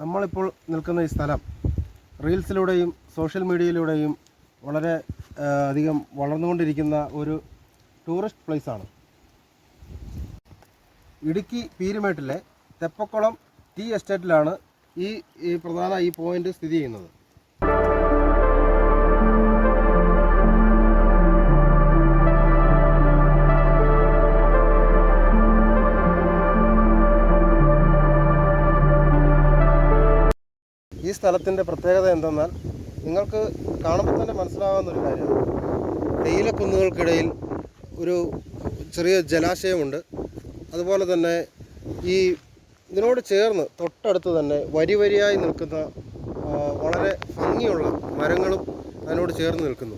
നമ്മളിപ്പോൾ നിൽക്കുന്ന ഈ സ്ഥലം റീൽസിലൂടെയും സോഷ്യൽ മീഡിയയിലൂടെയും വളരെ അധികം വളർന്നുകൊണ്ടിരിക്കുന്ന ഒരു ടൂറിസ്റ്റ് പ്ലേസാണ് ഇടുക്കി പീരുമേട്ടിലെ തെപ്പക്കുളം ടീ എസ്റ്റേറ്റിലാണ് ഈ പ്രധാന ഈ പോയിന്റ് സ്ഥിതി ചെയ്യുന്നത്. സ്ഥലത്തിന്റെ പ്രത്യേകത എന്തെന്നാൽ നിങ്ങൾക്ക് കാണുമ്പോൾ തന്നെ മനസ്സിലാവുന്ന ഒരു കാര്യമാണ് തേയിലക്കുന്നുകൾക്കിടയിൽ ഒരു ചെറിയ ജലാശയമുണ്ട്. അതുപോലെ തന്നെ ഈ ഇതിനോട് ചേർന്ന് തൊട്ടടുത്ത് തന്നെ വരി വരിയായി നിൽക്കുന്ന വളരെ ഭംഗിയുള്ള മരങ്ങളും അതിനോട് ചേർന്ന് നിൽക്കുന്നു.